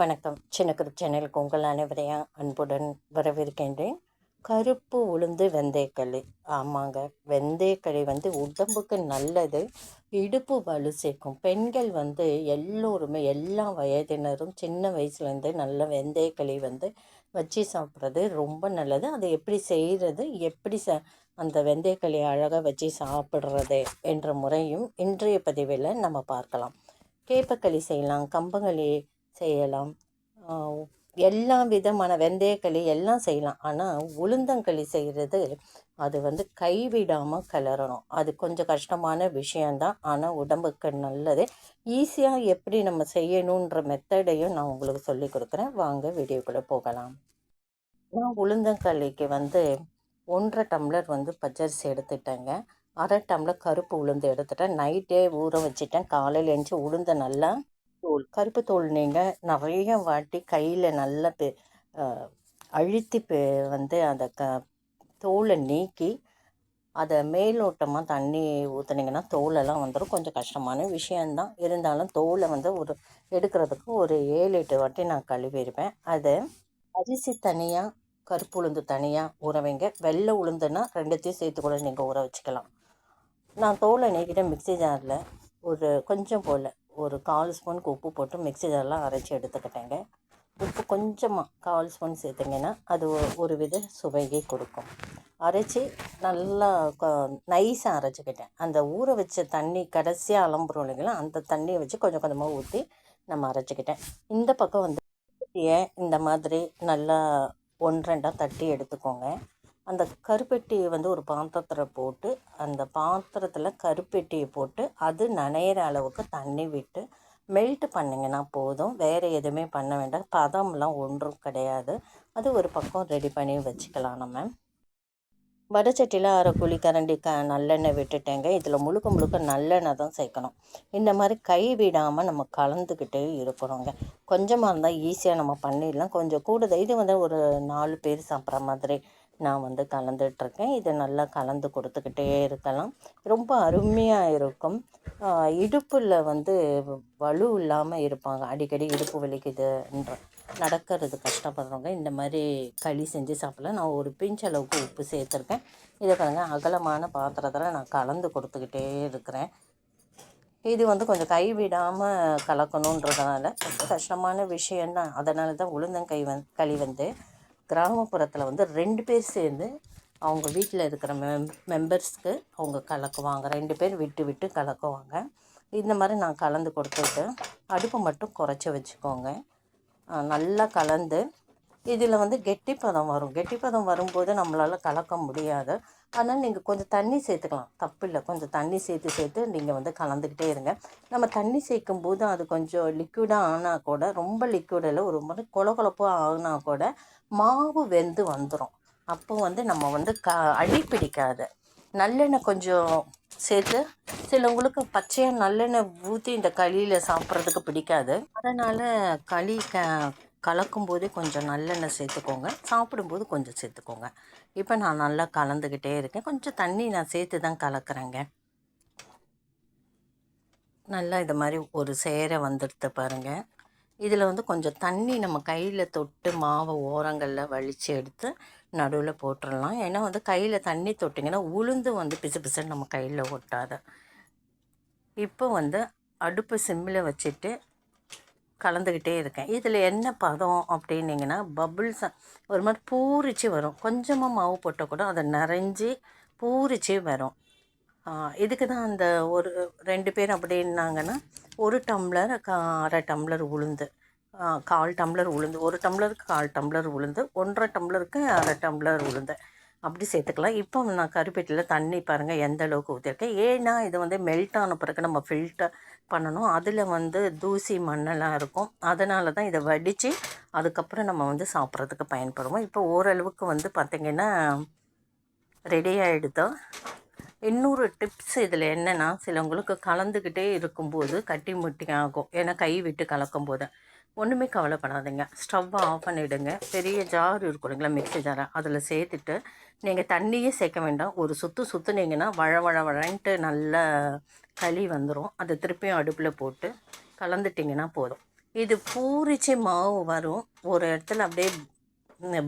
வணக்கம். சின்னக்குரு சேனலுக்கு உங்கள் அனைவரையும் அன்புடன் வரவேற்கின்றேன். கருப்பு உளுந்து வெந்தயக்களி. ஆமாங்க. வெந்தயக்களி வந்து உடம்புக்கு நல்லது இடுப்பு வலு சேர்க்கும். பெண்கள் வந்து எல்லோருமே எல்லா வயதினரும் சின்ன வயசுலேருந்து நல்ல வெந்தயக்களி வந்து வச்சு சாப்பிட்றது ரொம்ப நல்லது. அதை எப்படி செய்கிறது எப்படி ச அந்த வெந்தயக்களி அழகாக வச்சு சாப்பிட்றது என்ற முறையும் இன்றைய பதிவில் நம்ம பார்க்கலாம். கேப்பக்களி செய்யலாம் கம்பங்களி செய்யலாம். எல்லா விதமான வெந்தயக்களி எல்லாம் செய்யலாம். ஆனால் உளுந்தங்களி செய்கிறது அது வந்து கைவிடாமல் கிளறணும். அது கொஞ்சம் கஷ்டமான விஷயந்தான் ஆனால் உடம்புக்கு நல்லது. ஈஸியாக எப்படி நம்ம செய்யணுன்ற மெத்தடையும் நான் உங்களுக்கு சொல்லி கொடுக்குறேன். வாங்க வீடியோக்குள்ளே போகலாம். நான் உளுந்தங்களிக்கு வந்து ஒன்றரை டம்ளர் வந்து பச்சரிசி எடுத்துட்டேங்க. அரை டம்ளர் கருப்பு உளுந்து எடுத்துட்டேன். நைட்டே ஊற வச்சுட்டேன். காலையில் எழுந்துச்சி உளுந்த நல்லா தோல் கருப்பு தோல் நீங்கள் நிறைய வாட்டி கையில் நல்லா பெ அழுத்தி பெ வந்து அதை க தோலை நீக்கி அதை மேலோட்டமாக தண்ணி ஊற்றுனீங்கன்னா தோலெல்லாம் வந்துடும் கொஞ்சம் கஷ்டமான விஷயந்தான் இருந்தாலும் தோலை வந்து ஒரு எடுக்கிறதுக்கு ஒரு ஏழு எட்டு வாட்டி நான் கழுவிடுவேன் அதை அரிசி தனியாக கருப்பு உளுந்து தனியாக ஊற வைங்க. வெள்ளை உளுந்துன்னா ரெண்டுத்தையும் சேர்த்து கூட நீங்கள் ஊற வச்சுக்கலாம். நான் தோலை நீக்கிட்ட மிக்ஸி ஜாரில் ஒரு கொஞ்சம் போல் ஒரு கால் ஸ்பூனுக்கு உப்பு போட்டு மிக்ஸி ஜாரெலாம் அரைச்சி எடுத்துக்கிட்டேங்க. உப்பு கொஞ்சமாக கால் ஸ்பூன் சேர்த்திங்கன்னா அது ஒரு வித சுவையை கொடுக்கும். அரைச்சி நல்லா நைஸாக அரைச்சிக்கிட்டேன். அந்த ஊற வச்ச தண்ணி கடைசியாக அலம்புறோம் இல்லைங்களா அந்த தண்ணியை வச்சு கொஞ்சம் கொஞ்சமாக ஊற்றி நம்ம அரைச்சிக்கிட்டேன். இந்த பக்கம் வந்து ஏன் இந்த மாதிரி நல்லா ஒன்றெண்டாக தட்டி எடுத்துக்கோங்க. அந்த கருப்பெட்டியை வந்து ஒரு பாத்திரத்தில் போட்டு அந்த பாத்திரத்தில் கருப்பெட்டியை போட்டு அது நனையிற அளவுக்கு தண்ணி விட்டு மெல்ட் பண்ணிங்கன்னா போதும். வேறு எதுவுமே பண்ண வேண்டாம். பதம்லாம் ஒன்றும் கிடையாது. அது ஒரு பக்கம் ரெடி பண்ணி வச்சுக்கலாம் நம்ம வடச்சட்டியில் அரை குழி கரண்டி க நல்லெண்ணெய் விட்டுட்டேங்க. இதில் முழுக்க முழுக்க நல்லெண்ணெய் தான் சேர்க்கணும். இந்த மாதிரி கை விடாமல் நம்ம கலந்துக்கிட்டே இருக்கணுங்க. கொஞ்சமாக இருந்தால் ஈஸியாக நம்ம பண்ணிடலாம். கொஞ்சம் கூடுதல் இது வந்து ஒரு நாலு பேர் சாப்பிட்ற மாதிரி நான் வந்து கலந்துட்டுருக்கேன் இதை நல்லா கலந்து கொடுத்துக்கிட்டே இருக்கலாம். ரொம்ப அருமையாக இருக்கும். இடுப்பில் வந்து வலு இல்லாமல் இருப்பாங்க. அடிக்கடி இடுப்பு வலிக்குதுன்ற நடக்கிறது கஷ்டப்படுறவங்க இந்த மாதிரி களி செஞ்சு சாப்பிடலாம். நான் ஒரு பிஞ்ச் அளவுக்கு உப்பு சேர்த்துருக்கேன். இதை பாருங்கள் அகலமான பாத்திரத்தில் நான் கலந்து கொடுத்துக்கிட்டே இருக்கிறேன். இது வந்து கொஞ்சம் கை விடாமல் கலக்கணுன்றதுனால கஷ்டமான விஷயம்தான். அதனால தான் உளுந்தங்கை வந் களி வந்து கிராமப்புறத்தில் வந்து ரெண்டு பேர் சேர்ந்து அவங்க வீட்டில் இருக்கிற மெம் மெம்பர்ஸ்க்கு அவங்க கலக்குவாங்க. ரெண்டு பேர் விட்டு விட்டு கலக்குவாங்க. இந்த மாதிரி நான் கலந்து கொடுத்துட்டு அடுப்பை மட்டும் குறைச்சி வச்சுக்கோங்க. நல்லா கலந்து இதில் வந்து கெட்டிப்பதம் வரும். கெட்டிப்பதம் வரும்போது நம்மளால் கலக்க முடியாது. அதனால் நீங்கள் கொஞ்சம் தண்ணி சேர்த்துக்கலாம். தப்பு இல்லை. கொஞ்சம் தண்ணி சேர்த்து சேர்த்து நீங்கள் வந்து கலந்துக்கிட்டே இருங்க. நம்ம தண்ணி சேர்க்கும் போது அது கொஞ்சம் லிக்விடாக ஆனால் கூட ரொம்ப லிக்விடில் ஒரு மாதிரி கொல கொலப்பாக ஆகுனா கூட மாவு வெந்து வந்துடும் அப்போ வந்து நம்ம வந்து க அடி பிடிக்காது. நல்லெண்ணெய் கொஞ்சம் சேர்த்து சிலவங்களுக்கு பச்சையாக நல்லெண்ணெய் ஊற்றி இந்த களியில் சாப்பிட்றதுக்கு பிடிக்காது. அதனால் களி க கலக்கும்போது கொஞ்சம் நல்லெண்ணெய் சேர்த்துக்கோங்க. சாப்பிடும்போது கொஞ்சம் சேர்த்துக்கோங்க. இப்போ நான் நல்லா கலந்துக்கிட்டே இருக்கேன். கொஞ்சம் தண்ணி நான் சேர்த்து தான் கலக்கிறேங்க. நல்லா இது மாதிரி ஒரு சேரை வந்துடுத்து பாருங்கள் இதில் வந்து கொஞ்சம் தண்ணி நம்ம கையில் தொட்டு மாவை ஓரங்களில் வலித்து எடுத்து நடுவில் போட்டுடலாம் ஏன்னா வந்து கையில் தண்ணி தொட்டிங்கன்னா உளுந்து வந்து பிசு பிசுன்னு நம்ம கையில் ஒட்டாது. இப்போ வந்து அடுப்பு சிம்மில் வச்சுட்டு கலந்துக்கிட்டே இருக்கேன். இதில் என்ன பதம் அப்படின்னீங்கன்னா பபுள்ஸ் ஒரு மாதிரி பூரிச்சு வரும். கொஞ்சமாக மாவு போட்டால் கூட அதை நிறைஞ்சி பூரிச்சு வரும். இதுக்கு தான் அந்த ஒரு ரெண்டு பேர் அப்படின்னாங்கன்னா ஒரு டம்ளர் அரை டம்ளர் உளுந்து. கால் டம்ளர் உளுந்து. ஒரு டம்ளருக்கு கால் டம்ளர் உளுந்து. ஒன்றரை டம்ளருக்கு அரை டம்ளர் உளுந்து. அப்படி சேர்த்துக்கலாம். இப்போ நான் கருப்பேட்டில் தண்ணி பாருங்கள் எந்த அளவுக்கு ஊற்றிருக்கேன் ஏன்னா இது வந்து மெல்ட் ஆன பிறகு நம்ம ஃபில்டர் பண்ணணும். அதில் வந்து தூசி மண்ணெல்லாம் இருக்கும். அதனால தான் இதை வடித்து அதுக்கப்புறம் நம்ம வந்து சாப்பிட்றதுக்கு பயன்படுவோம். இப்போ ஓரளவுக்கு வந்து பார்த்திங்கன்னா ரெடி ஆகிடுதோ இன்னொரு டிப்ஸ் இதில் என்னென்னா சிலவங்களுக்கு கலந்துக்கிட்டே இருக்கும்போது கட்டி முட்டி ஆகும். ஏன்னா கை விட்டு கலக்கும் போது. ஒன்றுமே கவலைப்படாதீங்க. ஸ்டவ்வை ஆஃப் பண்ணிவிடுங்க பெரிய ஜார் இருக்கும் இல்லைங்களா மிக்சி ஜாரை அதில் சேர்த்துட்டு நீங்கள் தண்ணியே சேர்க்க வேண்டாம். ஒரு சுற்று சுற்றுனீங்கன்னா வழ வழ வழன்ட்டு நல்ல களி வந்துடும் அதை திருப்பியும் அடுப்பில் போட்டு கலந்துட்டிங்கன்னா போதும். இது பூரிச்சு மாவு வரும். ஒரு இடத்துல அப்படியே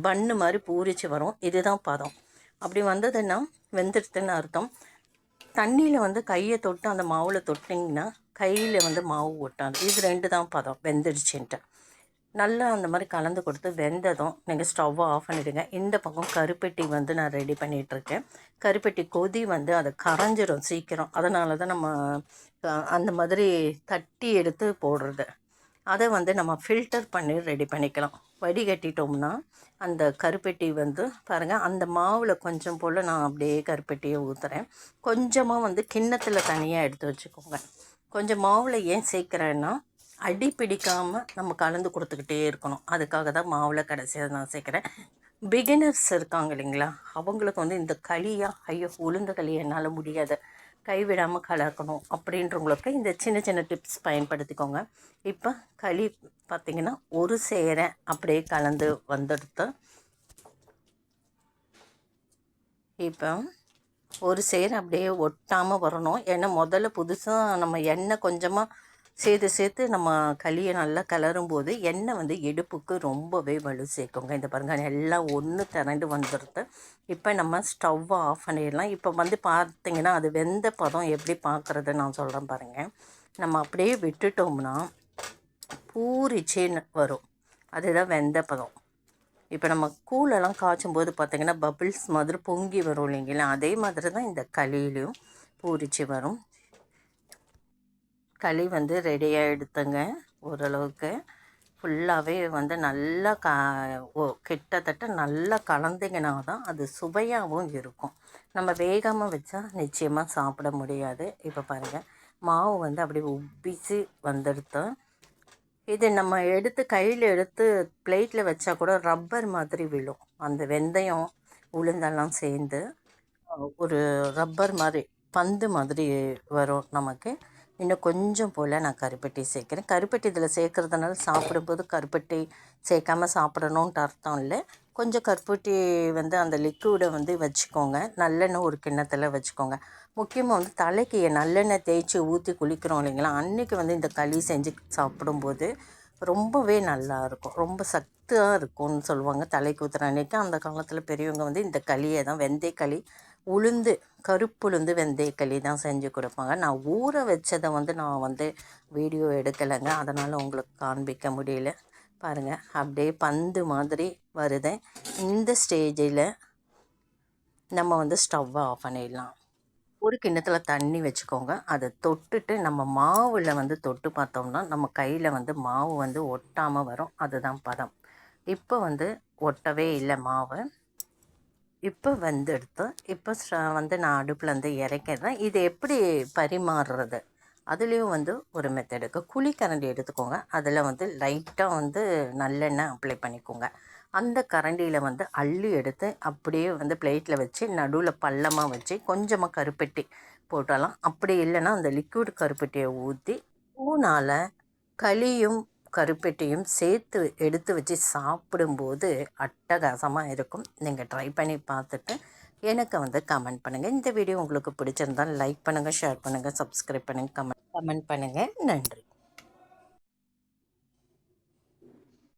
பன்னு மாதிரி பூரிச்சு வரும். இதுதான் பதம். அப்படி வந்ததுன்னா வெந்துடுத்துன்னு அர்த்தம். தண்ணியில் வந்து கையை தொட்டு அந்த மாவில் தொட்டிங்கன்னா கையில் வந்து மாவு ஒட்டாது. இது ரெண்டு தான் பதம். வெந்துடுச்சுன்ட்டு. நல்லா அந்த மாதிரி கலந்து கொடுத்து வெந்ததும் நீங்கள் ஸ்டவ்வை ஆஃப் பண்ணிவிடுங்க இந்த பக்கம் கருப்பெட்டி வந்து நான் ரெடி பண்ணிகிட்ருக்கேன் கருப்பெட்டி கொதி வந்து அது கரைஞ்சிரும் சீக்கிரம். அதனால தான் நம்ம அந்த மாதிரி தட்டி எடுத்து போடுறது. அதை வந்து நம்ம ஃபில்டர் பண்ணி ரெடி பண்ணிக்கலாம். வடிகட்டிட்டோம்னா அந்த கருப்பெட்டி வந்து பாருங்கள் அந்த மாவில் கொஞ்சம் போல் நான் அப்படியே கருப்பெட்டியை ஊற்றுறேன் கொஞ்சமாக வந்து கிண்ணத்தில் தனியாக எடுத்து வச்சுக்கோங்க. கொஞ்சம் மாவில் ஏன் சேர்க்குறேன்னா அடி பிடிக்காமல் நம்ம கலந்து கொடுத்துக்கிட்டே இருக்கணும். அதுக்காக தான் மாவில் கடைசியாக நான் சேர்க்குறேன். பிகினர்ஸ் இருக்காங்க இல்லைங்களா? அவங்களுக்கு வந்து இந்த களியாக ஐயோ உளுந்த களி என்னால் முடியாது. கைவிடாமல் கலக்கணும் அப்படின்றவங்களுக்கு இந்த சின்ன சின்ன டிப்ஸ் பயன்படுத்திக்கோங்க. இப்போ களி பார்த்திங்கன்னா ஒரு சேரை அப்படியே கலந்து வந்தெடுத்து இப்போ ஒரு சேர் அப்படியே ஒட்டாமல் வரணும். ஏன்னா முதல்ல புதுசாக நம்ம எண்ணெய் கொஞ்சமாக சேர்த்து சேர்த்து நம்ம களியை நல்லா கிளறும் போது எண்ணெய் வந்து இடுப்புக்கு ரொம்பவே வலு சேர்க்குங்க. இந்த பாருங்க எல்லாம் ஒன்று திரண்டு வந்துடுது இப்போ நம்ம ஸ்டவ்வை ஆஃப் பண்ணிடலாம். இப்போ வந்து பார்த்தீங்கன்னா அது வெந்த பதம் எப்படி பார்க்குறது நான் சொல்கிறேன் பாருங்கள் நம்ம அப்படியே விட்டுட்டோம்னா பூரிச்சேன்னு வரும். அதுதான் வெந்த பதம். இப்போ நம்ம கூழெல்லாம் காய்ச்சும் போது பார்த்திங்கன்னா பபிள்ஸ் மாதிரி பொங்கி வரும் இல்லைங்களா? அதே மாதிரி தான் இந்த களியிலையும் பூரிச்சு வரும். களி வந்து ரெடியாக எடுத்துங்க ஓரளவுக்கு. ஃபுல்லாகவே வந்து நல்லா கா ஓ கிட்டத்தட்ட நல்லா கலந்திங்கன்னா தான் அது சுவையாகவும் இருக்கும். நம்ம வேகாமல் வச்சா நிச்சயமாக சாப்பிட முடியாது. இப்போ பாருங்கள் மாவு வந்து அப்படியே உப்பிச்சு வந்துடுத்தோம் இது நம்ம எடுத்து கையில் எடுத்து பிளேட்டில் வச்சா கூட ரப்பர் மாதிரி விழும். அந்த வெந்தயம் உளுந்தெல்லாம் சேர்ந்து ஒரு ரப்பர் மாதிரி பந்து மாதிரி வரும் நமக்கு. இன்னும் கொஞ்சம் போல் நான் கருப்பட்டி சேர்க்குறேன். கருப்பட்டி இதில் சேர்க்குறதுனால சாப்பிடும்போது கருப்பட்டி சேர்க்காமல் சாப்பிடணுன்ட்டு அர்த்தம் இல்லை. கொஞ்சம் கருப்பட்டி வந்து அந்த லிக்விடை வந்து வச்சுக்கோங்க. நல்லெண்ணெய் ஒரு கிண்ணத்தில் வச்சுக்கோங்க. முக்கியமாக வந்து தலைக்கு நல்லெண்ணெய் தேய்ச்சி ஊற்றி குளிக்கிறோம் இல்லைங்களா? அன்றைக்கி வந்து இந்த களி செஞ்சு சாப்பிடும்போது ரொம்பவே நல்லா இருக்கும். ரொம்ப சக்தியாக இருக்கும்னு சொல்லுவாங்க. தலைக்கு ஊற்றுற அன்றைக்கி அந்த காலத்தில் பெரியவங்க வந்து இந்த களியை தான் வெந்தய களி உளுந்து கருப்புளுந்து வெந்தயக்களி தான் செஞ்சு கொடுப்பாங்க. நான் ஊற வச்சதை வந்து நான் வந்து வீடியோ எடுக்கலைங்க. அதனால் உங்களுக்கு காண்பிக்க முடியல. பாருங்கள் அப்படியே பந்து மாதிரி வருது. இந்த ஸ்டேஜில் நம்ம வந்து ஸ்டவ்வை ஆஃப் பண்ணிடலாம். ஒரு கிண்ணத்தில் தண்ணி வச்சுக்கோங்க. அதை தொட்டுட்டு நம்ம மாவில் வந்து தொட்டு பார்த்தோம்னா நம்ம கையில் வந்து மாவு வந்து ஒட்டாமல் வரும். அதுதான் பதம். இப்போ வந்து ஒட்டவே இல்லை மாவு. இப்போ வந்து இப்போ வந்து நான் அடுப்பில் வந்து இறக்கிறேன் இது எப்படி பரிமாறுறது? அதுலேயும் வந்து ஒரு மெத்தடுக்கு குழிக்கரண்டி எடுத்துக்கோங்க. அதில் வந்து லைட்டாக வந்து நல்லெண்ணெய் அப்ளை பண்ணிக்கோங்க. அந்த கரண்டியில் வந்து அள்ளி எடுத்து அப்படியே வந்து பிளேட்டில் வச்சு நடுவில் பள்ளமாக வச்சு கொஞ்சமாக கருப்பெட்டி போட்டலாம் அப்படி இல்லைன்னா அந்த லிக்விட் கருப்பெட்டியை ஊற்றி பூனால் களியும் கருப்பெட்டியும் சேர்த்து எடுத்து வச்சு சாப்பிடும்போது அட்டகாசமாக இருக்கும். நீங்கள் ட்ரை பண்ணி பார்த்துட்டு எனக்கு வந்து கமெண்ட் பண்ணுங்கள் இந்த வீடியோ உங்களுக்கு பிடிச்சிருந்தால் லைக் பண்ணுங்கள் ஷேர் பண்ணுங்கள் சப்ஸ்கிரைப் பண்ணுங்கள் கமெண்ட் கமெண்ட் பண்ணுங்கள் நன்றி.